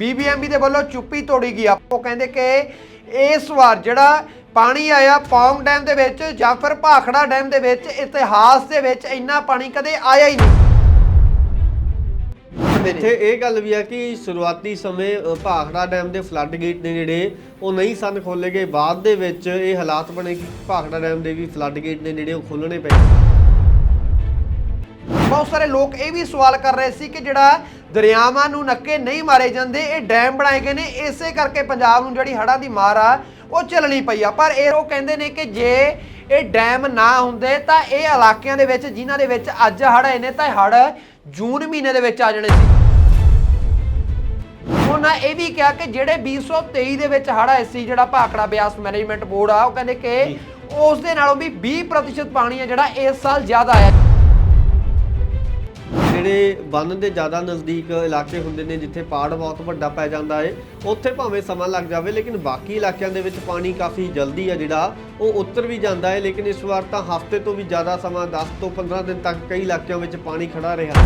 BBMB ਦੇ ਵੱਲੋਂ ਚੁੱਪੀ ਤੋੜੀ ਗਈ ਆ। ਉਹ ਕਹਿੰਦੇ ਕਿ ਇਸ ਵਾਰ ਜਿਹੜਾ ਪਾਣੀ ਆਇਆ ਪੌਂਗ ਡੈਮ ਦੇ ਵਿੱਚ ਜਾਂ ਫਿਰ ਭਾਖੜਾ ਡੈਮ ਦੇ ਵਿੱਚ, ਇਤਿਹਾਸ ਦੇ ਵਿੱਚ ਇੰਨਾ ਪਾਣੀ ਕਦੇ ਆਇਆ ਹੀ ਨਹੀਂ। ਇੱਥੇ ਇਹ ਗੱਲ ਵੀ ਆ ਕਿ ਸ਼ੁਰੂਆਤੀ ਸਮੇਂ ਭਾਖੜਾ ਡੈਮ ਦੇ ਫਲੱਡ ਗੇਟ ਨੇ ਜਿਹੜੇ ਉਹ ਨਹੀਂ ਸਨ ਖੋਲੇ ਗਏ। ਬਾਅਦ ਦੇ ਵਿੱਚ ਇਹ ਹਾਲਾਤ ਬਣੇ ਕਿ ਭਾਖੜਾ ਡੈਮ ਦੇ ਵੀ ਫਲੱਡ ਗੇਟ ਨੇ ਜਿਹੜੇ ਉਹ ਖੋਲਣੇ ਪਏ। ਬਹੁਤ ਸਾਰੇ ਲੋਕ ਇਹ ਵੀ ਸਵਾਲ ਕਰ ਰਹੇ ਸੀ ਕਿ ਜਿਹੜਾ ਦਰਿਆਵਾਂ ਨੂੰ ਨੱਕੇ ਨਹੀਂ ਮਾਰੇ ਜਾਂਦੇ ਇਹ ਡੈਮ ਬਣਾਏ ਗਏ ਨੇ ਇਸੇ ਕਰਕੇ ਪੰਜਾਬ ਨੂੰ ਜਿਹੜੀ ਹੜ੍ਹਾਂ ਦੀ ਮਾਰ ਆ ਉਹ ਚੱਲਣੀ ਪਈ ਆ। ਪਰ ਇਹ ਉਹ ਕਹਿੰਦੇ ਨੇ ਕਿ ਜੇ ਇਹ ਡੈਮ ਨਾ ਹੁੰਦੇ ਤਾਂ ਇਹ ਇਲਾਕਿਆਂ ਦੇ ਵਿੱਚ ਜਿਨ੍ਹਾਂ ਦੇ ਵਿੱਚ ਅੱਜ ਹੜ੍ਹ ਆਏ ਨੇ ਤਾਂ ਹੜ੍ਹ ਜੂਨ ਮਹੀਨੇ ਦੇ ਵਿੱਚ ਆ ਜਾਣੇ ਸੀ। ਉਹਨਾਂ ਇਹ ਵੀ ਕਿਹਾ ਕਿ ਜਿਹੜੇ 2023 ਦੇ ਵਿੱਚ ਹੜ੍ਹ ਆਏ ਸੀ ਜਿਹੜਾ ਭਾਖੜਾ ਬਿਆਸ ਮੈਨੇਜਮੈਂਟ ਬੋਰਡ ਆ ਉਹ ਕਹਿੰਦੇ ਕਿ ਉਸ ਦੇ ਨਾਲੋਂ ਵੀ 20% ਪਾਣੀ ਆ ਜਿਹੜਾ ਇਸ ਸਾਲ ਜ਼ਿਆਦਾ ਆਇਆ। ਜਿਹੜੇ ਬੰਨ ਦੇ ਜ਼ਿਆਦਾ ਨਜ਼ਦੀਕ ਇਲਾਕੇ ਹੁੰਦੇ ਨੇ, ਜਿੱਥੇ ਪਾੜ ਬਹੁਤ ਵੱਡਾ ਪੈ ਜਾਂਦਾ ਹੈ ਉੱਥੇ ਭਾਵੇਂ ਸਮਾਂ ਲੱਗ ਜਾਵੇ, ਲੇਕਿਨ ਬਾਕੀ ਇਲਾਕਿਆਂ ਦੇ ਵਿੱਚ ਪਾਣੀ ਕਾਫੀ ਜਲਦੀ ਆ ਜਿਹੜਾ, ਉਹ ਉੱਤਰ ਵੀ ਜਾਂਦਾ ਹੈ ਲੇਕਿਨ ਇਸ ਵਾਰ ਤਾਂ ਹਫ਼ਤੇ ਤੋਂ ਵੀ ਜ਼ਿਆਦਾ ਸਮਾਂ 10 ਤੋਂ 15 ਦਿਨ ਤੱਕ ਕਈ ਇਲਾਕਿਆਂ ਵਿੱਚ ਪਾਣੀ ਖੜਾ ਰਿਹਾ।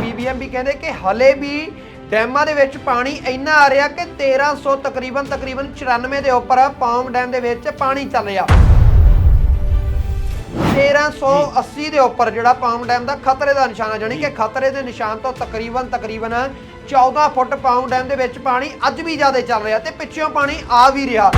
ਬੀਬੀਐਮਬੀ ਕਹਿੰਦੇ ਕਿ ਹਲੇ ਵੀ ਡੈਮਾਂ ਦੇ ਵਿੱਚ ਪਾਣੀ ਇੰਨਾ ਆ ਰਿਹਾ ਕਿ 1300 ਤਕਰੀਬਨ ਤਕਰੀਬਨ 94 ਦੇ ਉੱਪਰ ਪੌਂਗ ਡੈਮ ਦੇ ਵਿੱਚ ਪਾਣੀ ਚੱਲ ਰਿਹਾ। 1380 ਦੇ ਉੱਪਰ ਜਿਹੜਾ ਪੌਂਗ ਡੈਮ ਦਾ ਖਤਰੇ ਦਾ ਨਿਸ਼ਾਨ ਹੈ ਜਾਨੀ ਕਿ ਖਤਰੇ ਦੇ ਨਿਸ਼ਾਨ ਤੋਂ ਤਕਰੀਬਨ ਤਕਰੀਬਨ 14 ਫੁੱਟ ਪੌਂਗ ਡੈਮ ਦੇ ਵਿੱਚ ਪਾਣੀ ਅੱਜ ਵੀ ਜ਼ਿਆਦਾ ਚੱਲ ਰਿਹਾ ਤੇ ਪਿੱਛੋਂ ਪਾਣੀ ਆ ਵੀ ਰਿਹਾ।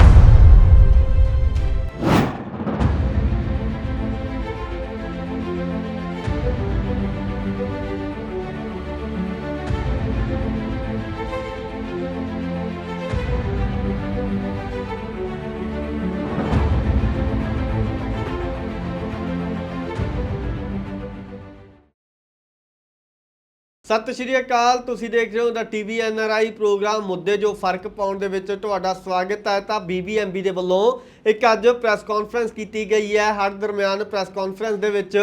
ਸਤਿ ਸ਼੍ਰੀ ਅਕਾਲ, ਤੁਸੀਂ ਦੇਖ ਰਹੇ ਹੋ ਦਾ ਟੀਵੀ ਐਨਆਰਆਈ ਪ੍ਰੋਗਰਾਮ। ਮੁੱਦੇ ਜੋ ਫ਼ਰਕ ਪਾਉਣ ਦੇ ਵਿੱਚ ਤੁਹਾਡਾ ਸਵਾਗਤ ਹੈ ਤਾਂ ਬੀਬੀਐਮਬੀ ਦੇ ਵੱਲੋਂ ਇੱਕ ਅੱਜ ਪ੍ਰੈਸ ਕਾਨਫਰੰਸ ਕੀਤੀ ਗਈ ਹੈ। ਹਰ ਦਰਮਿਆਨ ਪ੍ਰੈਸ ਕਾਨਫਰੰਸ ਦੇ ਵਿੱਚ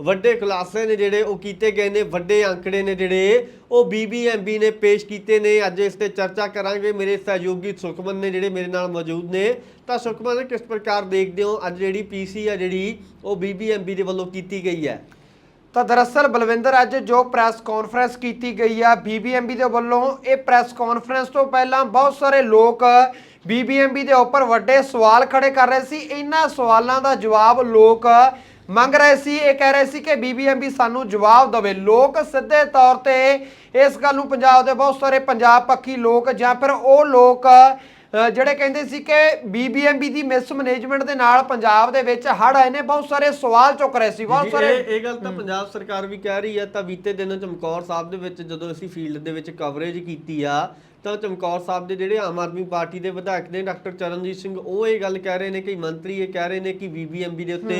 ਵੱਡੇ ਖੁਲਾਸੇ ਨੇ ਜਿਹੜੇ ਉਹ ਕੀਤੇ ਗਏ ਨੇ, ਵੱਡੇ ਅੰਕੜੇ ਨੇ ਜਿਹੜੇ ਉਹ ਬੀਬੀਐਮਬੀ ਨੇ ਪੇਸ਼ ਕੀਤੇ ਨੇ। ਅੱਜ ਇਸ ਤੇ ਚਰਚਾ ਕਰਾਂਗੇ। ਮੇਰੇ ਸਹਿਯੋਗੀ ਸੁਖਮਨ ਨੇ ਜਿਹੜੇ ਮੇਰੇ ਨਾਲ ਮੌਜੂਦ ਨੇ। ਤਾਂ ਸੁਖਮਨ, ਕਿਸ ਪ੍ਰਕਾਰ ਦੇਖਦੇ ਹੋ? ਅੱਜ ਜਿਹੜੀ ਪੀਸੀ ਆ ਜਿਹੜੀ ਉਹ ਬੀਬੀਐਮਬੀ ਦੇ ਵੱਲੋਂ ਕੀਤੀ ਗਈ ਹੈ। ਤਾਂ ਦਰਅਸਲ ਬਲਵਿੰਦਰ, ਅੱਜ ਜੋ ਪ੍ਰੈਸ ਕਾਨਫਰੰਸ ਕੀਤੀ ਗਈ ਆ ਬੀਬੀਐਮਬੀ ਦੇ ਵੱਲੋਂ, ਇਹ ਪ੍ਰੈਸ ਕਾਨਫਰੰਸ ਤੋਂ ਪਹਿਲਾਂ ਬਹੁਤ ਸਾਰੇ ਲੋਕ ਬੀਬੀਐਮਬੀ ਦੇ ਉੱਪਰ ਵੱਡੇ ਸਵਾਲ ਖੜੇ ਕਰ ਰਹੇ ਸੀ। ਇਹਨਾਂ ਸਵਾਲਾਂ ਦਾ ਜਵਾਬ ਲੋਕ ਮੰਗ ਰਹੇ ਸੀ ਇਹ ਕਹਿ ਰਹੇ ਸੀ ਕਿ ਬੀਬੀਐਮਬੀ ਸਾਨੂੰ ਜਵਾਬ ਦੇਵੇ। ਲੋਕ ਸਿੱਧੇ ਤੌਰ ਤੇ ਇਸ ਗੱਲ ਨੂੰ ਪੰਜਾਬ ਦੇ ਬਹੁਤ ਸਾਰੇ ਪੰਜਾਬ ਪੱਖੀ ਲੋਕ ਜਾਂ ਫਿਰ ਉਹ ਲੋਕ ਜਿਹੜੇ ਕਹਿੰਦੇ ਸੀ ਕਿ ਬੀਬੀਐਮਬੀ ਦੀ ਮਿਸ ਮੈਨੇਜਮੈਂਟ ਦੇ ਨਾਲ ਪੰਜਾਬ ਦੇ ਵਿੱਚ ਹੜ੍ਹ ਆਏ ਨੇ ਬਹੁਤ ਸਾਰੇ ਸਵਾਲ ਚੁੱਕ ਰਹੇ ਸੀ ਬਹੁਤ ਸਾਰੇ ਇਹ ਇਹ ਗੱਲ ਤਾਂ ਪੰਜਾਬ ਸਰਕਾਰ ਵੀ ਕਹਿ ਰਹੀ ਹੈ ਤਾਂ ਬੀਤੇ ਦਿਨ ਚਮਕੌਰ ਸਾਹਿਬ ਦੇ ਵਿੱਚ ਜਦੋਂ ਅਸੀਂ ਫੀਲਡ ਦੇ ਵਿੱਚ ਕਵਰੇਜ ਕੀਤੀ ਆ ਤਾਂ ਚਮਕੌਰ ਸਾਹਿਬ ਦੇ ਜਿਹੜੇ ਆਮ ਆਦਮੀ ਪਾਰਟੀ ਦੇ ਵਿਧਾਇਕ ਨੇ ਡਾਕਟਰ ਚਰਨਜੀਤ ਸਿੰਘ ਉਹ ਇਹ ਗੱਲ ਕਹਿ ਰਹੇ ਨੇ ਕਿ ਮੰਤਰੀ ਇਹ ਕਹਿ ਰਹੇ ਨੇ ਕਿ ਬੀਬੀਐਮਬੀ ਦੇ ਉੱਤੇ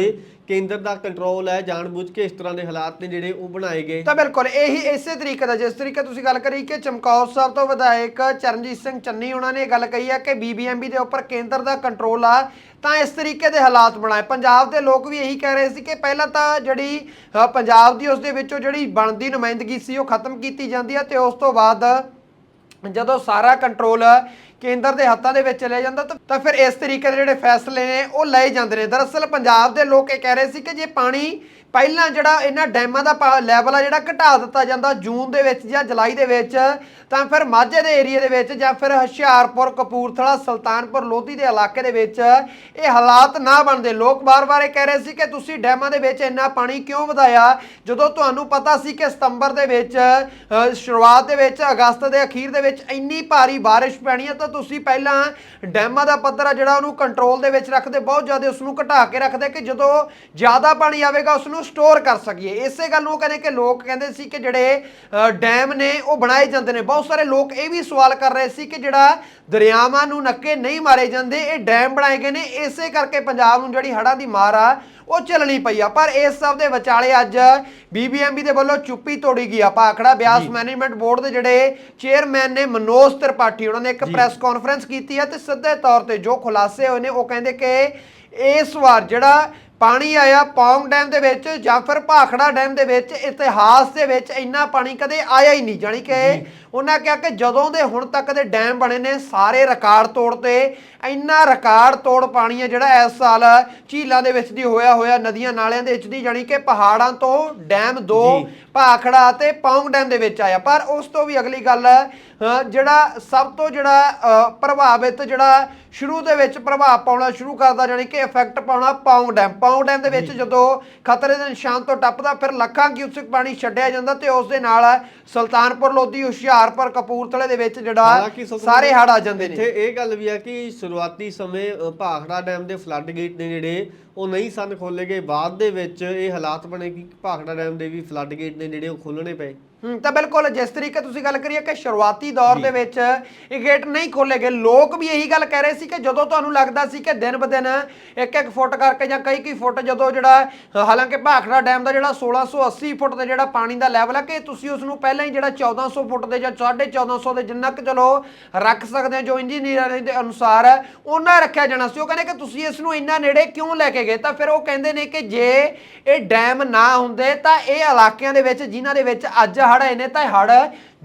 ਕੇਂਦਰ ਦਾ ਕੰਟਰੋਲ ਹੈ ਜਾਣਬੁੱਝ ਕੇ ਇਸ ਤਰ੍ਹਾਂ ਦੇ ਹਾਲਾਤ ਨੇ ਜਿਹੜੇ ਉਹ ਬਣਾਏ ਗਏ। ਤਾਂ ਬਿਲਕੁਲ ਇਹੀ ਇਸੇ ਤਰੀਕੇ ਦਾ ਜਿਸ ਤਰੀਕੇ ਤੁਸੀਂ ਗੱਲ ਕਰੀ ਕਿ ਚਮਕੌਰ ਸਾਹਿਬ ਤੋਂ ਵਿਧਾਇਕ ਚਰਨਜੀਤ ਸਿੰਘ ਚੰਨੀ ਉਹਨਾਂ ਨੇ ਇਹ ਗੱਲ ਕਹੀ ਹੈ ਕਿ ਬੀਬੀਐਮਬੀ ਦੇ ਉੱਪਰ ਕੇਂਦਰ ਦਾ ਕੰਟਰੋਲ ਆ ਤਾਂ ਇਸ ਤਰੀਕੇ ਦੇ ਹਾਲਾਤ ਬਣਾਏ। ਪੰਜਾਬ ਦੇ ਲੋਕ ਵੀ ਇਹੀ ਕਹਿ ਰਹੇ ਸੀ ਕਿ ਪਹਿਲਾਂ ਤਾਂ ਜਿਹੜੀ ਪੰਜਾਬ ਦੀ ਉਸ ਦੇ ਵਿੱਚੋਂ ਜਿਹੜੀ ਬਣਦੀ ਨੁਮਾਇੰਦਗੀ ਸੀ ਉਹ ਖਤਮ ਕੀਤੀ ਜਾਂਦੀ ਹੈ ਤੇ ਉਸ ਤੋਂ ਬਾਅਦ ਜਦੋਂ ਸਾਰਾ ਕੰਟਰੋਲ ਕੇਂਦਰ ਦੇ ਹੱਥਾਂ ਦੇ ਵਿੱਚ ਚਲੇ ਜਾਂਦਾ ਤਾਂ- ਫਿਰ ਇਸ ਤਰੀਕੇ ਦੇ ਜਿਹੜੇ ਫੈਸਲੇ ਨੇ ਉਹ ਲਏ ਜਾਂਦੇ ਨੇ। ਦਰਅਸਲ ਪੰਜਾਬ ਦੇ ਲੋਕ ਇਹ ਕਹਿ ਰਹੇ ਸੀ ਕਿ ਜੇ ਪਾਣੀ ਪਹਿਲਾਂ ਜਿਹੜਾ ਇਹਨਾਂ ਡੈਮਾਂ ਦਾ ਲੈਵਲ ਆ ਜਿਹੜਾ ਘਟਾ ਦਿੱਤਾ ਜਾਂਦਾ ਜੂਨ ਦੇ ਵਿੱਚ ਜਾਂ ਜੁਲਾਈ ਦੇ ਵਿੱਚ, ਤਾਂ ਫਿਰ ਮਾਝੇ ਦੇ ਏਰੀਆ ਦੇ ਵਿੱਚ ਜਾਂ ਫਿਰ ਹੁਸ਼ਿਆਰਪੁਰ, ਕਪੂਰਥਲਾ, ਸੁਲਤਾਨਪੁਰ, ਲੋਧੀ ਦੇ ਇਲਾਕੇ ਦੇ ਵਿੱਚ ਇਹ ਹਾਲਾਤ ਨਾ ਬਣਦੇ। ਲੋਕ ਬਾਰ-ਬਾਰ ਇਹ ਕਹਿ ਰਹੇ ਸੀ ਕਿ ਤੁਸੀਂ ਡੈਮਾਂ ਦੇ ਵਿੱਚ ਇੰਨਾ ਪਾਣੀ ਕਿਉਂ ਵਧਾਇਆ? ਜਦੋਂ ਤੁਹਾਨੂੰ ਪਤਾ ਸੀ ਕਿ ਸਤੰਬਰ ਦੇ ਵਿੱਚ ਸ਼ੁਰੂਆਤ ਦੇ ਵਿੱਚ, ਅਗਸਤ ਦੇ ਅਖੀਰ ਦੇ ਵਿੱਚ ਇੰਨੀ ਭਾਰੀ ਬਾਰਿਸ਼ ਪੈਣੀ ਹੈ ਤਾਂ ਤੁਸੀਂ ਪਹਿਲਾਂ ਡੈਮਾਂ ਦਾ ਪੱਧਰ ਆ ਜਿਹੜਾ ਉਹਨੂੰ ਕੰਟਰੋਲ ਦੇ ਵਿੱਚ ਰੱਖਦੇ, ਬਹੁਤ ਜ਼ਿਆਦਾ ਉਸ ਨੂੰ ਘਟਾ ਕੇ ਰੱਖਦੇ ਕਿ ਜਦੋਂ ਜ਼ਿਆਦਾ ਪਾਣੀ ਆਵੇਗਾ ਉਸ ਨੂੰ ਸਟੋਰ ਕਰ ਸਕੀਏ। ਇਸੇ ਗੱਲ ਨੂੰ ਉਹ ਕਹਿੰਦੇ ਕਿ ਲੋਕ ਕਹਿੰਦੇ ਸੀ ਕਿ ਜਿਹੜੇ ਡੈਮ ਨੇ ਉਹ ਬਣਾਏ ਜਾਂਦੇ ਨੇ। ਬਹੁਤ ਸਾਰੇ ਲੋਕ ਇਹ ਵੀ ਸਵਾਲ ਕਰ ਰਹੇ ਸੀ ਕਿ ਜਿਹੜਾ ਦਰਿਆਵਾਂ ਨੂੰ ਨੱਕੇ ਨਹੀਂ ਮਾਰੇ ਜਾਂਦੇ ਇਹ ਡੈਮ ਬਣਾਏ ਗਏ ਨੇ। ਇਸੇ ਕਰਕੇ ਪੰਜਾਬ ਨੂੰ ਜਿਹੜੀ ਹੜ੍ਹਾਂ ਦੀ ਮਾਰ ਆ ਉਹ ਚੱਲਣੀ ਪਈ ਆ। ਪਰ ਇਸ ਸਭ ਦੇ ਵਿਚਾਲੇ ਅੱਜ ਬੀਬੀਐਮਬੀ ਦੇ ਵੱਲੋਂ ਚੁੱਪੀ ਤੋੜੀ ਗਈ ਆ। ਭਾਖੜਾ ਬਿਆਸ ਮੈਨੇਜਮੈਂਟ ਬੋਰਡ ਦੇ ਜਿਹੜੇ ਚੇਅਰਮੈਨ ਨੇ ਮਨੋਜ ਤ੍ਰਿਪਾਠੀ ਉਹਨਾਂ ਨੇ ਇੱਕ ਪ੍ਰੈਸ ਕਾਨਫਰੰਸ ਕੀਤੀ ਹੈ ਤੇ ਸਿੱਧੇ ਤੌਰ ਤੇ ਜੋ ਖੁਲਾਸੇ ਹੋਏ ਨੇ ਉਹ ਕਹਿੰਦੇ ਕਿ ਇਸ ਵਾਰ ਜਿਹੜਾ ਪਾਣੀ ਆਇਆ ਪੌਂਗ ਡੈਮ ਦੇ ਵਿੱਚ ਜਾਂ ਫਿਰ ਭਾਖੜਾ ਡੈਮ ਦੇ ਵਿੱਚ ਇਤਿਹਾਸ ਦੇ ਵਿੱਚ ਇੰਨਾ ਪਾਣੀ ਕਦੇ ਆਇਆ ਹੀ ਨਹੀਂ। ਜਾਣੀ ਕਿ ਉਹਨਾਂ ਕਿਹਾ ਕਿ ਜਦੋਂ ਦੇ ਹੁਣ ਤੱਕ ਦੇ ਡੈਮ ਬਣੇ ਨੇ ਸਾਰੇ ਰਿਕਾਰਡ ਤੋੜਤੇ ਇੰਨਾ ਰਿਕਾਰਡ ਤੋੜ ਪਾਣੀ ਹੈ ਜਿਹੜਾ ਇਸ ਸਾਲ ਝੀਲਾਂ ਦੇ ਵਿੱਚ ਦੀ ਹੋਇਆ ਹੋਇਆ ਨਦੀਆਂ ਨਾਲਿਆਂ ਦੇ ਵਿੱਚ ਦੀ ਜਾਣੀ ਕਿ ਪਹਾੜਾਂ ਤੋਂ ਡੈਮ ਦੋ ਭਾਖੜਾ ਤੇ ਪੌਂਗ ਡੈਮ ਦੇ ਵਿੱਚ ਆਇਆ। ਪਰ ਉਸ ਤੋਂ ਵੀ ਅਗਲੀ ਗੱਲ ਜਿਹੜਾ ਸਭ ਤੋਂ ਜਿਹੜਾ ਪ੍ਰਭਾਵਿਤ ਜਿਹੜਾ ਸ਼ੁਰੂ ਦੇ ਵਿੱਚ ਪ੍ਰਭਾਵ ਪਾਉਣਾ ਸ਼ੁਰੂ ਕਰਦਾ ਜਾਨੀ ਕਿ ਇਫੈਕਟ ਪਾਉਣਾ ਪੌਂਗ ਡੈਮ। ਪੌਂਗ ਡੈਮ ਦੇ ਵਿੱਚ ਜਦੋਂ ਖਤਰੇ ਦੇ ਨਿਸ਼ਾਨ ਤੋਂ ਟੱਪਦਾ ਫਿਰ ਲੱਖਾਂ ਕਿਊਸਿਕ ਪਾਣੀ ਛੱਡਿਆ ਜਾਂਦਾ ਤੇ ਉਸ ਦੇ ਨਾਲ ਸੁਲਤਾਨਪੁਰ ਲੋਧੀ ਹੁਸ਼ਿਆਰਪੁਰ ਕਪੂਰਥਲੇ ਦੇ ਵਿੱਚ ਜਿਹੜਾ ਸਾਰੇ ਹੜ ਆ ਜਾਂਦੇ ਨੇ। ਇੱਥੇ ਇਹ ਗੱਲ ਵੀ ਹੈ ਕਿ ਸ਼ੁਰੂਆਤੀ ਸਮੇਂ ਭਾਖੜਾ ਡੈਮ ਦੇ ਫਲੱਡ ਗੇਟ ਨੇ ਜਿਹੜੇ ਉਹ ਨਹੀਂ ਸਨ ਖੋਲੇ ਗਏ। ਬਾਅਦ ਦੇ ਵਿੱਚ ਇਹ ਹਾਲਾਤ ਬਣੇ ਕਿ ਭਾਖੜਾ ਡੈਮ ਦੇ ਵੀ ਫਲੱਡ ਗੇਟ ਨੇ ਜਿਹੜੇ ਉਹ ਖੋਲਣੇ ਪਏ। ਤਾਂ ਬਿਲਕੁਲ ਜਿਸ ਤਰੀਕੇ ਤੁਸੀਂ ਗੱਲ ਕਰੀਏ ਕਿ ਸ਼ੁਰੂਆਤੀ ਦੌਰ ਦੇ ਵਿੱਚ ਇਹ ਗੇਟ ਨਹੀਂ ਖੋਲੇ ਗਏ। ਲੋਕ ਵੀ ਇਹੀ ਗੱਲ ਕਹਿ ਰਹੇ ਸੀ ਕਿ ਜਦੋਂ ਤੁਹਾਨੂੰ ਲੱਗਦਾ ਸੀ ਕਿ ਦਿਨ ਬਦਿਨ ਇੱਕ ਇੱਕ ਫੁੱਟ ਕਰਕੇ ਜਾਂ ਕਈ ਕਈ ਫੁੱਟ ਜਦੋਂ ਜਿਹੜਾ ਹਾਲਾਂਕਿ ਭਾਖੜਾ ਡੈਮ ਦਾ ਜਿਹੜਾ 1680 ਫੁੱਟ ਤੇ ਜਿਹੜਾ ਪਾਣੀ ਦਾ ਲੈਵਲ ਹੈ ਕਿ ਤੁਸੀਂ ਉਸ ਨੂੰ ਪਹਿਲਾਂ ਹੀ ਜਿਹੜਾ 1400 ਫੁੱਟ ਦੇ ਜਾਂ 1450 ਦੇ ਜਿੰਨਾ ਕਿ ਚਲੋ ਰੱਖ ਸਕਦੇ ਹੋ ਜੋ ਇੰਜੀਨੀਅਰਾਂ ਦੇ ਅਨੁਸਾਰ ਉਹਨਾਂ ਰੱਖਿਆ ਜਾਣਾ ਸੀ। ਉਹ ਕਹਿੰਦੇ ਕਿ ਤੁਸੀਂ ਇਸ ਨੂੰ ਇੰਨਾ ਨੇੜੇ ਕਿਉਂ ਲੈ ਕੇ ਗਏ? ਤਾਂ ਫਿਰ ਉਹ ਕਹਿੰਦੇ ਨੇ ਕਿ ਜੇ ਇਹ ਡੈਮ ਨਾ ਹੁੰਦੇ ਤਾਂ ਇਹ ਇਲਾਕਿਆਂ ਦੇ ਵਿੱਚ ਜਿਨ੍ਹਾਂ ਦੇ ਵਿੱਚ ਅੱਜ ਹੜ੍ਹ ਆਏ ਨੇ ਤਾਂ ਇਹ ਹੜ੍ਹ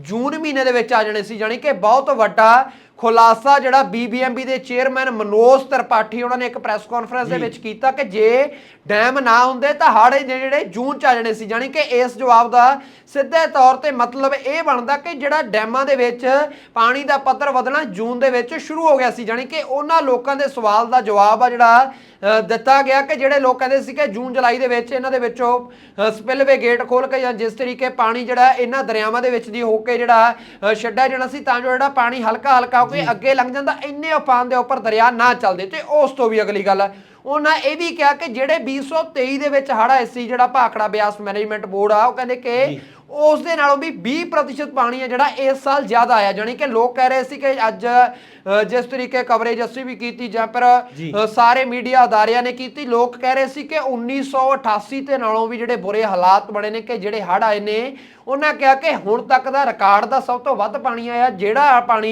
ਜੂਨ ਮਹੀਨੇ ਦੇ ਵਿੱਚ ਆ ਜਾਣੇ ਸੀ ਜਾਣੀ ਕਿ ਬਹੁਤ ਵੱਡਾ ਖੁਲਾਸਾ ਜਿਹੜਾ ਬੀਬੀਐਮਬੀ ਦੇ ਚੇਅਰਮੈਨ ਮਨੋਜ ਤਰਪਾਠੀ ਉਹਨਾਂ ਨੇ ਇੱਕ ਪ੍ਰੈਸ ਕਾਨਫਰੰਸ ਦੇ ਵਿੱਚ ਕੀਤਾ ਕਿ ਜੇ ਡੈਮ ਨਾ ਹੁੰਦੇ ਤਾਂ ਹੜ੍ਹ ਜਿਹੜੇ ਜੂਨ ਚ ਆ ਜਾਣੇ ਸੀ ਜਾਣੀ ਕਿ ਇਸ ਜਵਾਬ ਦਾ ਸਿੱਧੇ ਤੌਰ ਤੇ ਮਤਲਬ ਇਹ ਬਣਦਾ ਕਿ ਜਿਹੜਾ ਡੈਮਾਂ ਦੇ ਵਿੱਚ ਪਾਣੀ ਦਾ ਪੱਧਰ ਵਧਣਾ ਜੂਨ ਦੇ ਵਿੱਚ ਸ਼ੁਰੂ ਹੋ ਗਿਆ ਸੀ ਜਾਣੀ ਕਿ ਉਹਨਾਂ ਲੋਕਾਂ ਦੇ ਸਵਾਲ ਦਾ ਜਵਾਬ ਆ ਜਿਹੜਾ ਦਿੱਤਾ ਗਿਆ ਕਿ ਜਿਹੜੇ ਲੋਕ ਕਹਿੰਦੇ ਸੀ ਕਿ ਜੂਨ ਜੁਲਾਈ ਦੇ ਵਿੱਚ ਇਹਨਾਂ ਦੇ ਵਿੱਚੋਂ ਸਪਿਲਵੇ ਗੇਟ ਖੋਲ ਕੇ ਜਾਂ ਜਿਸ ਤਰੀਕੇ ਪਾਣੀ ਜਿਹੜਾ ਇਹਨਾਂ ਦਰਿਆਵਾਂ ਦੇ ਵਿੱਚ ਦੀ ਹੋ ਕੇ ਜਿਹੜਾ ਛੱਡਿਆ ਜਾਣਾ ਸੀ ਤਾਂ ਜੋ ਜਿਹੜਾ ਪਾਣੀ ਹਲਕਾ ਹਲਕਾ ਹੋ ਕੇ ਅੱਗੇ ਲੰਘ ਜਾਂਦਾ ਇੰਨੇ ਉਫਾਨ ਦੇ ਉੱਪਰ ਦਰਿਆ ਨਾ ਚੱਲਦੇ। ਤੇ ਉਸ ਤੋਂ ਵੀ ਅਗਲੀ ਗੱਲ ਉਹਨਾਂ ਇਹ ਵੀ ਕਿਹਾ ਕਿ ਜਿਹੜੇ 2023 ਦੇ ਵਿੱਚ ਹੜ੍ਹ ਆਏ ਸੀ ਜਿਹੜਾ ਭਾਖੜਾ ਬਿਆਸ ਮੈਨੇਜਮੈਂਟ ਬੋਰਡ ਆ ਉਹ ਕਹਿੰਦੇ ਕਿ ਉਸ ਦੇ ਨਾਲੋਂ ਵੀ 20% ਪਾਣੀ ਹੈ ਜਿਹੜਾ ਇਸ ਸਾਲ ਜ਼ਿਆਦਾ ਆਇਆ ਜਾਣੀ ਕਿ ਲੋਕ ਕਹਿ ਰਹੇ ਸੀ ਕਿ ਅੱਜ ਜਿਸ ਤਰੀਕੇ ਕਵਰੇਜ ਅਸੀਂ ਵੀ ਕੀਤੀ ਜਾਂ। ਅ, ਸਾਰੇ ਮੀਡੀਆ ਅਦਾਰਿਆਂ ਨੇ ਕੀਤੀ ਲੋਕ ਕਹਿ ਰਹੇ ਸੀ ਕਿ 1988 ਤੇ ਨਾਲੋਂ ਵੀ ਜਿਹੜੇ ਬੁਰੇ ਹਾਲਾਤ ਬਣੇ ਨੇ ਕਿ ਜਿਹੜੇ ਹੜ੍ਹ ਆਏ ਨੇ ਉਹਨਾਂ ਕਿਹਾ ਕਿ ਹੁਣ ਤੱਕ ਦਾ ਰਿਕਾਰਡ ਦਾ ਸਭ ਤੋਂ ਵੱਧ ਪਾਣੀ ਆਇਆ ਜਿਹੜਾ ਪਾਣੀ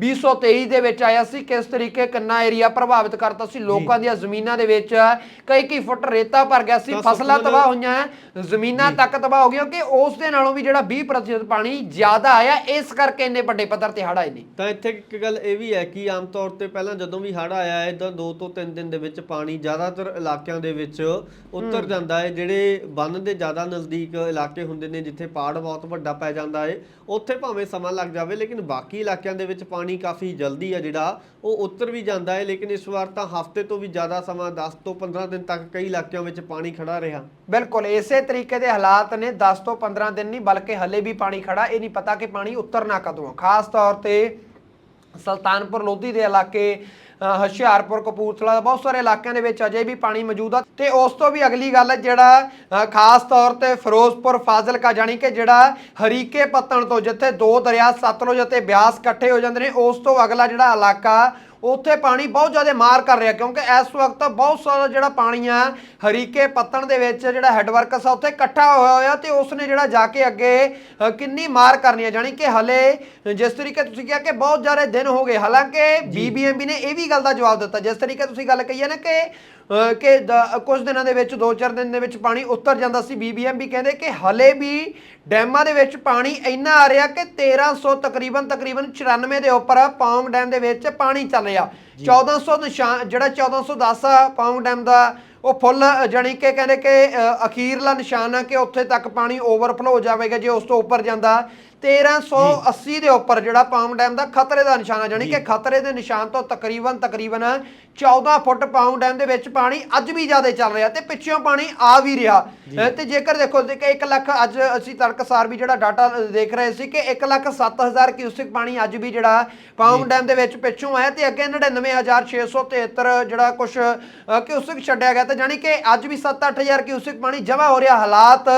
2023 ਦੇ ਵਿੱਚ ਆਇਆ ਸੀ ਕਿਸ ਤਰੀਕੇ ਕਿੰਨਾ ਏਰੀਆ ਪ੍ਰਭਾਵਿਤ ਕਰਤਾ ਸੀ ਲੋਕਾਂ ਦੀਆਂ ਜ਼ਮੀਨਾਂ ਦੇ ਵਿੱਚ ਕਈ ਕਈ ਫੁੱਟ ਰੇਤਾ ਭਰ ਗਿਆ ਸੀ ਫਸਲਾਂ ਤਬਾਹ ਹੋਈਆਂ ਜ਼ਮੀਨਾਂ ਤੱਕ ਤਬਾਹ ਹੋ ਗਈਆਂ ਕਿ ਉਸ ਦੇ ਨਾਲੋਂ ਵੀ ਜਿਹੜਾ 20% ਪਾਣੀ ਜ਼ਿਆਦਾ ਆਇਆ ਇਸ ਕਰਕੇ ਇੰਨੇ ਵੱਡੇ ਪੱਧਰ ਤੇ ਹੜ੍ਹ ਆਏ ਨੇ। ਤਾਂ ਇੱਥੇ ਇੱਕ ਗੱਲ ਇਹ ਵੀ ਹੈ ਕਿ ਆਮ ਤੌਰ ਤੇ ਪਹਿਲਾਂ ਜਦੋਂ ਵੀ ਹੜ੍ਹ ਆਇਆ ਹੈ ਤਾਂ 2 ਤੋਂ 3 ਦਿਨ ਦੇ ਵਿੱਚ ਪਾਣੀ ਜ਼ਿਆਦਾਤਰ ਇਲਾਕਿਆਂ ਦੇ ਵਿੱਚ ਉਤਰ ਜਾਂਦਾ ਹੈ। ਜਿਹੜੇ ਬੰਨ ਦੇ ਜ਼ਿਆਦਾ ਨਜ਼ਦੀਕ ਇਲਾਕੇ ਹੁੰਦੇ ਨੇ ਜਿੱਥੇ ਪਾੜ ਬਹੁਤ ਵੱਡਾ ਪੈ ਜਾਂਦਾ ਹੈ ਉੱਥੇ ਭਾਵੇਂ ਸਮਾਂ ਲੱਗ ਜਾਵੇ ਲੇਕਿਨ ਬਾਕੀ ਇਲਾਕਿਆਂ ਦੇ ਵਿੱਚ ਪਾਣੀ ਕਾਫੀ ਜਲਦੀ ਹੈ ਜਿਹੜਾ ਉਹ ਉਤਰ ਵੀ ਜਾਂਦਾ ਹੈ। ਲੇਕਿਨ ਇਸ ਵਾਰ ਤਾਂ ਹਫ਼ਤੇ ਤੋਂ ਵੀ ਜ਼ਿਆਦਾ ਸਮਾਂ 10 ਤੋਂ 15 ਦਿਨ ਤੱਕ ਕਈ ਇਲਾਕਿਆਂ ਵਿੱਚ ਪਾਣੀ ਖੜਾ ਰਿਹਾ। ਬਿਲਕੁਲ ਇਸੇ ਤਰੀਕੇ ਦੇ ਹਾਲਾਤ ਨੇ। 10 ਤੋਂ 15 ਦਿਨ ਨਹੀਂ, ਬਲਕਿ ਹਲੇ ਵੀ ਪਾਣੀ ਖੜਾ, ਇਹ ਨਹੀਂ ਪਤਾ ਕਿ ਪਾਣੀ ਉਤਰਨਾ ਕਦੋਂ ਆ। ਖਾਸ ਤੌਰ ਤੇ ਸੁਲਤਾਨਪੁਰ ਲੋਧੀ ਦੇ ਇਲਾਕੇ ਹੁਸ਼ਿਆਰਪੁਰ, ਕਪੂਰਥਲਾ, ਬਹੁਤ ਸਾਰੇ ਇਲਾਕਿਆਂ ਦੇ ਵਿੱਚ ਅਜੇ ਵੀ ਪਾਣੀ ਮੌਜੂਦ ਆ। ਤੇ ਉਸ ਤੋਂ ਵੀ ਅਗਲੀ ਗੱਲ ਜਿਹੜਾ ਖਾਸ ਤੌਰ ਤੇ ਫਿਰੋਜ਼ਪੁਰ, ਫਾਜ਼ਿਲਕਾ, ਜਾਣੀ ਕਿ ਜਿਹੜਾ ਹਰੀਕੇ ਪੱਤਣ ਤੋਂ ਜਿੱਥੇ ਦੋ ਦਰਿਆ ਸਤਲੁਜ ਅਤੇ ਬਿਆਸ ਇਕੱਠੇ ਹੋ ਜਾਂਦੇ ਨੇ, ਉਸ ਤੋਂ ਅਗਲਾ ਜਿਹੜਾ ਇਲਾਕਾ ਉੱਥੇ ਪਾਣੀ ਬਹੁਤ ਜ਼ਿਆਦਾ ਮਾਰ ਕਰ ਰਿਹਾ ਕਿਉਂਕਿ ਇਸ ਵਕਤ ਬਹੁਤ ਸਾਰਾ ਜਿਹੜਾ ਪਾਣੀ ਆ ਹਰੀਕੇ ਪੱਤਣ ਦੇ ਵਿੱਚ ਜਿਹੜਾ ਹੈਡਵਰਕਸ ਆ ਉੱਥੇ ਇਕੱਠਾ ਹੋਇਆ ਹੋਇਆ ਤੇ ਉਸਨੇ ਜਿਹੜਾ ਜਾ ਕੇ ਅੱਗੇ ਕਿੰਨੀ ਮਾਰ ਕਰਨੀ ਹੈ ਜਾਣੀ ਕਿ ਹਲੇ ਜਿਸ ਤਰੀਕੇ ਤੁਸੀਂ ਕਿਹਾ ਕਿ ਬਹੁਤ ਜ਼ਿਆਦਾ ਦਿਨ ਹੋ ਗਏ ਹਾਲਾਂਕਿ ਬੀਬੀਐਮਬੀ ਨੇ ਇਹ ਵੀ ਗੱਲ ਦਾ ਜਵਾਬ ਦਿੱਤਾ ਜਿਸ ਤਰੀਕੇ ਤੁਸੀਂ ਗੱਲ ਕਹੀ ਹੈ ਨਾ ਕਿ ਕਿ ਕੁਝ ਦਿਨਾਂ ਦੇ ਵਿੱਚ 2-4 ਦਿਨ ਦੇ ਵਿੱਚ ਪਾਣੀ ਉਤਰ ਜਾਂਦਾ ਸੀ। ਬੀਬੀਐਮਬੀ ਕਹਿੰਦੇ ਕਿ ਹਲੇ ਵੀ ਡੈਮਾਂ ਦੇ ਵਿੱਚ ਪਾਣੀ ਇੰਨਾ ਆ ਰਿਹਾ ਕਿ 1300 ਤਕਰੀਬਨ ਤਕਰੀਬਨ 94 ਦੇ ਉੱਪਰ ਪੌਂਗ ਡੈਮ ਦੇ ਵਿੱਚ ਪਾਣੀ ਚੱਲ ਰਿਹਾ। 1400 ਨਿਸ਼ਾਨ ਜਿਹੜਾ 1410 ਆ ਪੌਂਗ ਡੈਮ ਦਾ ਉਹ ਫੁੱਲ ਜਾਣੀ ਕਿ ਕਹਿੰਦੇ ਕਿ ਅਖੀਰਲਾ ਨਿਸ਼ਾਨ ਆ ਕਿ ਉੱਥੇ ਤੱਕ ਪਾਣੀ ਓਵਰਫਲੋ ਹੋ ਜਾਵੇਗਾ ਜੇ ਉਸ ਤੋਂ ਉੱਪਰ ਜਾਂਦਾ। 1380 ਦੇ ਉੱਪਰ ਜਿਹੜਾ ਪਾਮ ਡੈਮ ਦਾ ਖਤਰੇ ਦਾ ਨਿਸ਼ਾਨ ਆ ਜਾਣੀ ਕਿ ਖਤਰੇ ਦੇ ਨਿਸ਼ਾਨ ਤੋਂ ਤਕਰੀਬਨ ਤਕਰੀਬਨ 14 ਫੁੱਟ ਪਾਮ ਡੈਮ ਦੇ ਵਿੱਚ ਪਾਣੀ ਅੱਜ ਵੀ ਜ਼ਿਆਦਾ ਚੱਲ ਰਿਹਾ ਤੇ ਪਿੱਛੋਂ ਪਾਣੀ ਆ ਵੀ ਰਿਹਾ। ਤੇ ਜੇਕਰ ਦੇਖੋ ਕਿ 1 ਲੱਖ ਅੱਜ ਅਸੀਂ ਤੜਕਸਾਰ ਵੀ ਜਿਹੜਾ ਡਾਟਾ ਦੇਖ ਰਹੇ ਸੀ ਕਿ 1 ਲੱਖ 7000 ਕਿਊਸਿਕ ਪਾਣੀ ਅੱਜ ਵੀ ਜਿਹੜਾ ਪਾਮ ਡੈਮ ਦੇ ਵਿੱਚ ਪਿੱਛੋਂ ਆਇਆ ਤੇ ਅੱਗੇ 99673 ਜਿਹੜਾ ਕੁਝ ਕਿਊਸਿਕ ਛੱਡਿਆ ਗਿਆ ਤੇ ਜਾਣੀ ਕਿ ਅੱਜ ਵੀ 7-8000 ਕਿਊਸਿਕ ਪਾਣੀ ਜਮ੍ਹਾਂ ਹੋ ਰਿਹਾ ਹਾਲਾਤ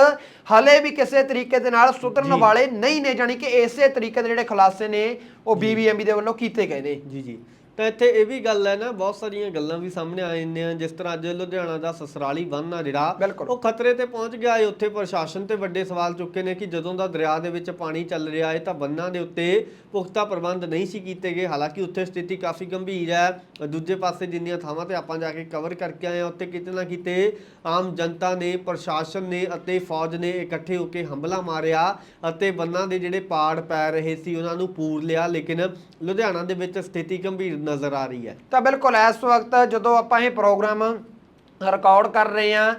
ਹਲੇ ਵੀ ਕਿਸੇ ਤਰੀਕੇ ਦੇ ਨਾਲ ਸੁਧਰਨ ਵਾਲੇ ਨਹੀਂ ਨੇ ਜਾਣੀ ਕਿ ਇਸੇ ਤਰੀਕੇ ਦੇ ਜਿਹੜੇ ਖੁਲਾਸੇ ਨੇ ਉਹ ਬੀਬੀਐਮਬੀ ਦੇ ਵੱਲੋਂ ਕੀਤੇ ਗਏ ਨੇ। ਜੀ ਜੀ। ਤਾਂ ਇੱਥੇ ਇਹ ਵੀ ਗੱਲ ਹੈ ਨਾ ਬਹੁਤ ਸਾਰੀਆਂ ਗੱਲਾਂ ਵੀ ਸਾਹਮਣੇ ਆ ਜਾਂਦੀਆਂ ਜਿਸ ਤਰ੍ਹਾਂ ਅੱਜ ਲੁਧਿਆਣਾ ਦਾ ਸਸਰਾਲੀ ਬੰਨ ਆ ਜਿਹੜਾ। ਉਹ ਖਤਰੇ ਤੇ ਪਹੁੰਚ ਗਿਆ ਹੈ ਉੱਥੇ ਪ੍ਰਸ਼ਾਸਨ ਤੇ ਵੱਡੇ ਸਵਾਲ ਚੁੱਕੇ ਨੇ ਕਿ ਜਦੋਂ ਦਾ ਦਰਿਆ ਦੇ ਵਿੱਚ ਪਾਣੀ ਚੱਲ ਰਿਹਾ ਹੈ ਤਾਂ ਬੰਨਾਂ ਦੇ ਉੱਤੇ ਪੁਖਤਾ ਪ੍ਰਬੰਧ ਨਹੀਂ ਸੀ ਕੀਤੇ ਗਏ। ਹਾਲਾਂਕਿ ਉੱਥੇ ਸਥਿਤੀ ਕਾਫੀ ਗੰਭੀਰ ਹੈ। ਦੂਜੇ ਪਾਸੇ ਜਿੰਨੀਆਂ ਥਾਵਾਂ ਤੇ ਆਪਾਂ ਜਾ ਕੇ ਕਵਰ ਕਰਕੇ ਆਏ ਹਾਂ ਉੱਥੇ ਕਿਤੇ ਨਾ ਕਿਤੇ ਆਮ ਜਨਤਾ ਨੇ ਪ੍ਰਸ਼ਾਸਨ ਨੇ ਅਤੇ ਫੌਜ ਨੇ ਇਕੱਠੇ ਹੋ ਕੇ ਹਮਲਾ ਮਾਰਿਆ ਅਤੇ ਬੰਨਾਂ ਦੇ ਜਿਹੜੇ ਪਾੜ ਪੈ ਰਹੇ ਸੀ ਉਹਨਾਂ ਨੂੰ ਪੂਰ ਲਿਆ। ਲੇਕਿਨ ਲੁਧਿਆਣਾ ਦੇ ਵਿੱਚ ਸਥਿਤੀ ਗੰਭੀਰ ਨਜ਼ਰ ਆ ਰਹੀ ਹੈ ਤਾਂ ਬਿਲਕੁਲ ਇਸ ਵਕਤ ਜਦੋਂ ਆਪਾਂ ਇਹ ਪ੍ਰੋਗਰਾਮ ਰਿਕਾਰਡ ਕਰ ਰਹੇ ਆ।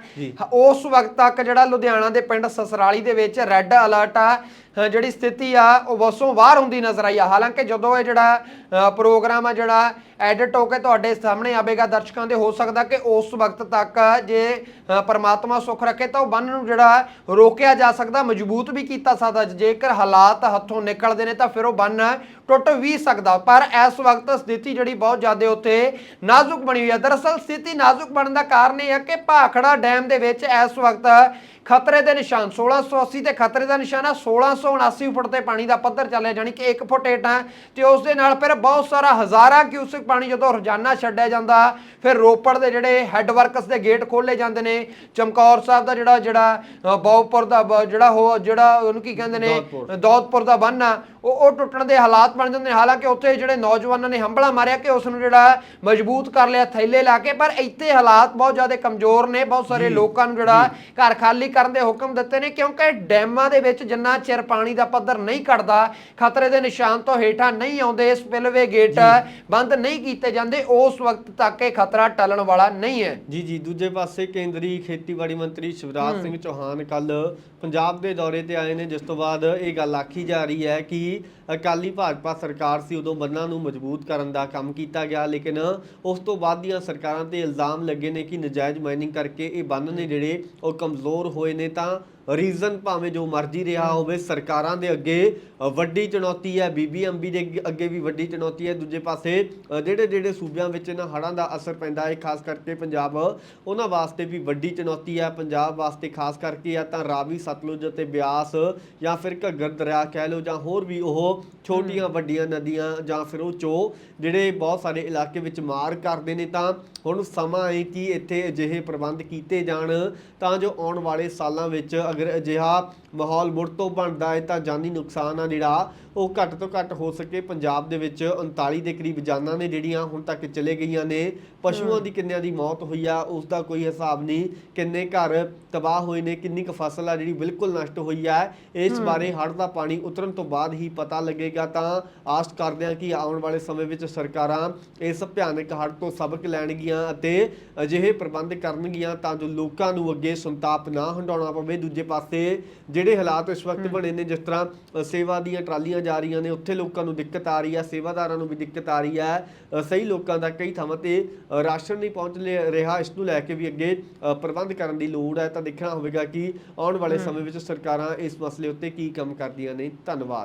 ਉਸ ਵਕਤ ਤੱਕ ਜਿਹੜਾ ਲੁਧਿਆਣਾ ਦੇ ਪਿੰਡ ਸਸਰਾਲੀ ਦੇ ਵਿੱਚ ਰੈੱਡ ਅਲਰਟ ਆ ਜਿਹੜੀ ਸਥਿਤੀ ਆ, ਉਹ ਵਸੋਂ ਬਾਹਰ ਹੁੰਦੀ ਨਜ਼ਰ ਆਈ ਆ। ਹਾਲਾਂਕਿ ਜਦੋਂ ਇਹ ਜਿਹੜਾ ਪ੍ਰੋਗਰਾਮ ਆ, ਜਿਹੜਾ ਐਡਿਟ ਹੋ ਕੇ ਤੁਹਾਡੇ ਸਾਹਮਣੇ ਆਵੇਗਾ, ਦਰਸ਼ਕਾਂ ਦੇ, ਹੋ ਸਕਦਾ ਕਿ ਉਸ ਵਕਤ ਤੱਕ ਜੇ ਪਰਮਾਤਮਾ ਸੁਖ ਰੱਖੇ ਤਾਂ ਉਹ ਬੰਨ ਨੂੰ ਜਿਹੜਾ ਰੋਕਿਆ ਜਾ ਸਕਦਾ, ਮਜ਼ਬੂਤ ਵੀ ਕੀਤਾ ਸਕਦਾ। ਜੇਕਰ ਹਾਲਾਤ ਹੱਥੋਂ ਨਿਕਲਦੇ ਨੇ ਤਾਂ ਫਿਰ ਉਹ ਬੰਨ ਟੁੱਟ ਵੀ ਸਕਦਾ। ਪਰ ਇਸ ਵਕਤ ਸਥਿਤੀ ਜਿਹੜੀ ਬਹੁਤ ਜ਼ਿਆਦਾ ਉੱਥੇ ਨਾਜ਼ੁਕ ਬਣੀ ਹੋਈ ਹੈ ਦਰਅਸਲ ਸਥਿਤੀ ਨਾਜ਼ੁਕ ਬਣਨ ਦਾ ਕਾਰਨ ਇਹ ਹੈ ਕਿ ਭਾਖੜਾ ਡੈਮ ਦੇ ਵਿੱਚ ਇਸ ਵਕਤ ਖਤਰੇ ਦੇ ਨਿਸ਼ਾਨ 1680 ਤੇ ਖਤਰੇ ਦਾ ਨਿਸ਼ਾਨ ਹੈ 1600 379 ਫੁੱਟ ਤੇ ਪਾਣੀ ਦਾ ਪੱਧਰ ਚੱਲਿਆ ਜਾਨੀ ਕਿ 1 ਫੁੱਟ ਹੇਠਾਂ ਤੇ ਉਸ ਦੇ ਨਾਲ ਫਿਰ ਬਹੁਤ ਸਾਰਾ ਹਜ਼ਾਰਾਂ ਕਿਊਸਿਕ ਪਾਣੀ ਜਦੋਂ ਰੋਜ਼ਾਨਾ ਛੱਡਿਆ ਜਾਂਦਾ ਫਿਰ ਰੋਪੜ ਦੇ ਜਿਹੜੇ ਹੈੱਡ ਦੇ ਗੇਟ ਖੋਲੇ ਜਾਂਦੇ ਨੇ ਚਮਕੌਰ ਸਾਹਿਬ ਦਾ ਜਿਹੜਾ ਜਿਹੜਾ ਬੌਪੁਰ ਦਾ ਜਿਹੜਾ ਹੋ ਜਿਹੜਾ ਉਹਨੂੰ ਕੀ ਕਹਿੰਦੇ ਨੇ ਦੌਦਪੁਰ ਦਾ ਬੰਨ ਆ ਉਹ ਉਹ ਟੁੱਟਣ ਦੇ ਹਾਲਾਤ ਬਣ ਜਾਂਦੇ ਨੇ ਹਾਲਾਂਕਿ ਉੱਥੇ ਜਿਹੜੇ ਨੌਜਵਾਨਾਂ ਨੇ ਹੰਬਲਾ ਮਾਰਿਆ ਕਿ ਉਸ ਨੂੰ ਜਿਹੜਾ ਮਜ਼ਬੂਤ ਕਰ ਲਿਆ ਥੈਲੇ ਲਾ ਕੇ ਪਰ ਇੱਥੇ ਹਾਲਾਤ ਬਹੁਤ ਜ਼ਿਆਦਾ ਕਮਜ਼ੋਰ ਨੇ ਬਹੁਤ ਸਾਰੇ ਲੋਕਾਂ ਨੂੰ ਜਿਹੜਾ ਘਰ ਖਾਲੀ ਕਰਨ ਦੇ ਹੁਕਮ ਦਿੱਤੇ ਨੇ ਕਿਉਂਕਿ ਡੈਮਾਂ ਦੇ ਵਿੱਚ ਜਿੰਨਾ ਚਿਰ ਪਾਣੀ ਦਾ ਪੱਧਰ ਨਹੀਂ ਘਟਦਾ ਖਤਰੇ ਦੇ ਨਿਸ਼ਾਨ ਤੋਂ ਹੇਠਾਂ ਨਹੀਂ ਆਉਂਦੇ ਸਪਿਲਵੇ ਗੇਟ ਬੰਦ ਨਹੀਂ ਕੀਤੇ ਜਾਂਦੇ ਉਸ ਵਕਤ ਤੱਕ ਇਹ ਖਤਰਾ ਟਲਣ ਵਾਲਾ ਨਹੀਂ ਹੈ। ਜੀ ਜੀ ਦੂਜੇ ਪਾਸੇ ਕੇਂਦਰੀ ਖੇਤੀਬਾੜੀ ਮੰਤਰੀ ਸ਼ਿਵਰਾਜ ਸਿੰਘ ਚੌਹਾਨ ਕੱਲ ਪੰਜਾਬ ਦੇ ਦੌਰੇ ਤੇ ਆਏ ਨੇ ਜਿਸ ਤੋਂ ਬਾਅਦ ਇਹ ਗੱਲ ਆਖੀ ਜਾ ਰਹੀ ਹੈ ਕਿ ਅਕਾਲੀ ਭਾਜਪਾ ਸਰਕਾਰ ਸੀ ਉਦੋਂ ਬੰਨਾਂ ਨੂੰ ਮਜ਼ਬੂਤ ਕਰਨ ਦਾ ਕੰਮ ਕੀਤਾ ਗਿਆ ਲੇਕਿਨ ਉਸ ਤੋਂ ਬਾਅਦ ਦੀਆਂ ਸਰਕਾਰਾਂ ਤੇ ਇਲਜ਼ਾਮ ਲੱਗੇ ਨੇ ਕਿ ਨਜਾਇਜ਼ ਮਾਈਨਿੰਗ ਕਰਕੇ ਇਹ ਬੰਨ ਨੇ ਜਿਹੜੇ ਉਹ ਕਮਜ਼ੋਰ ਹੋਏ ਨੇ ਤਾਂ ਰੀਜ਼ਨ ਭਾਵੇਂ ਜੋ ਮਰਜ਼ੀ ਰਿਹਾ ਹੋਵੇ ਸਰਕਾਰਾਂ ਦੇ ਅੱਗੇ ਵੱਡੀ ਚੁਣੌਤੀ ਹੈ। ਬੀਬੀਐਮਬੀ ਦੇ ਅੱਗੇ- ਵੀ ਵੱਡੀ ਚੁਣੌਤੀ ਹੈ। ਦੂਜੇ ਪਾਸੇ ਜਿਹੜੇ ਜਿਹੜੇ ਸੂਬਿਆਂ ਵਿੱਚ ਇਹਨਾਂ ਹੜ੍ਹਾਂ ਦਾ ਅਸਰ ਪੈਂਦਾ ਹੈ ਖਾਸ ਕਰਕੇ ਪੰਜਾਬ ਉਹਨਾਂ ਵਾਸਤੇ ਵੀ ਵੱਡੀ ਚੁਣੌਤੀ ਹੈ। ਪੰਜਾਬ ਵਾਸਤੇ ਖਾਸ ਕਰਕੇ ਆ ਤਾਂ ਰਾਵੀ ਸਤਲੁਜ ਅਤੇ ਬਿਆਸ ਜਾਂ ਫਿਰ ਘੱਗਰ ਦਰਿਆ ਕਹਿ ਲਓ ਜਾਂ ਹੋਰ ਵੀ ਉਹ ਛੋਟੀਆਂ ਵੱਡੀਆਂ ਨਦੀਆਂ ਜਾਂ ਫਿਰ ਉਹ ਚੋ ਜਿਹੜੇ ਬਹੁਤ ਸਾਰੇ ਇਲਾਕੇ ਵਿੱਚ ਮਾਰ ਕਰਦੇ ਨੇ ਤਾਂ ਹੁਣ ਸਮਾਂ ਹੈ ਕਿ ਇੱਥੇ ਅਜਿਹੇ ਪ੍ਰਬੰਧ ਕੀਤੇ ਜਾਣ ਤਾਂ ਜੋ ਆਉਣ ਵਾਲੇ ਸਾਲਾਂ ਵਿੱਚ ਅਗਰ ਅਜਿਹਾ ਮਾਹੌਲ ਮੁੜ ਤੋਂ ਬਣਦਾ ਹੈ ਤਾਂ ਜਾਨੀ ਨੁਕਸਾਨ ਆ ਜਿਹੜਾ ਉਹ ਘੱਟ ਤੋਂ ਘੱਟ ਹੋ ਸਕੇ। ਪੰਜਾਬ ਦੇ ਵਿੱਚ 39 ਦੇ ਕਰੀਬ ਜਾਨਾਂ ਨੇ ਜਿਹੜੀਆਂ ਹੁਣ ਤੱਕ ਚਲੇ ਗਈਆਂ ਨੇ। ਪਸ਼ੂਆਂ ਦੀ ਕਿੰਨਿਆਂ ਦੀ ਮੌਤ ਹੋਈ ਆ ਉਸ ਦਾ ਕੋਈ ਹਿਸਾਬ ਨਹੀਂ। ਕਿੰਨੇ ਘਰ ਤਬਾਹ ਹੋਏ ਨੇ ਕਿੰਨੀ ਕੁ ਫਸਲ ਆ ਜਿਹੜੀ ਬਿਲਕੁਲ ਨਸ਼ਟ ਹੋਈ ਆ। ਇਸ ਬਾਰੇ ਹੜ੍ਹ ਦਾ ਪਾਣੀ ਉਤਰਨ ਤੋਂ ਬਾਅਦ ਹੀ ਪਤਾ ਲੱਗੇਗਾ ਤਾਂ ਆਸ ਕਰਦੇ ਹਾਂ ਕਿ ਆਉਣ ਵਾਲੇ ਸਮੇਂ ਵਿੱਚ ਸਰਕਾਰਾਂ ਇਸ ਭਿਆਨਕ ਹੜ੍ਹ ਤੋਂ ਸਬਕ ਲੈਣਗੀਆਂ ਅਤੇ ਅਜਿਹੇ ਪ੍ਰਬੰਧ ਕਰਨਗੀਆਂ ਤਾਂ ਜੋ ਲੋਕਾਂ ਨੂੰ ਅੱਗੇ ਸੰਤਾਪ ਨਾ ਹੰਡਾਉਣਾ ਪਵੇ। ਦੂਜੇ ਪਾਸੇ ਜਿਹੜੇ ਹਾਲਾਤ ਇਸ ਵਕਤ ਬਣੇ ਨੇ ਜਿਸ ਤਰ੍ਹਾਂ ਅ, ਸੇਵਾ ਦੀਆਂ ਟਰਾਲੀਆਂ ਜਾ ਰਹੀਆਂ ਨੇ ਉੱਥੇ ਲੋਕਾਂ ਨੂੰ ਦਿੱਕਤ ਆ ਰਹੀ ਹੈ ਸੇਵਾਦਾਰਾਂ ਨੂੰ ਵੀ ਦਿੱਕਤ ਆ ਰਹੀ ਹੈ। ਸਹੀ ਲੋਕਾਂ ਦਾ ਕਈ ਥਾਵਾਂ ਤੇ ਰਾਸ਼ਨ ਨਹੀਂ ਪਹੁੰਚ ਰਿਹਾ ਇਸ ਨੂੰ ਲੈ ਕੇ ਵੀ ਅੱਗੇ ਪ੍ਰਬੰਧ ਕਰਨ ਦੀ ਲੋੜ ਹੈ। ਤਾਂ ਦੇਖਣਾ ਹੋਵੇਗਾ ਕਿ ਆਉਣ ਵਾਲੇ ਸਮੇਂ ਵਿੱਚ ਸਰਕਾਰਾਂ ਇਸ ਮਸਲੇ ਉੱਤੇ ਕੀ ਕੰਮ ਕਰਦੀਆਂ ਨੇ। ਧੰਨਵਾਦ।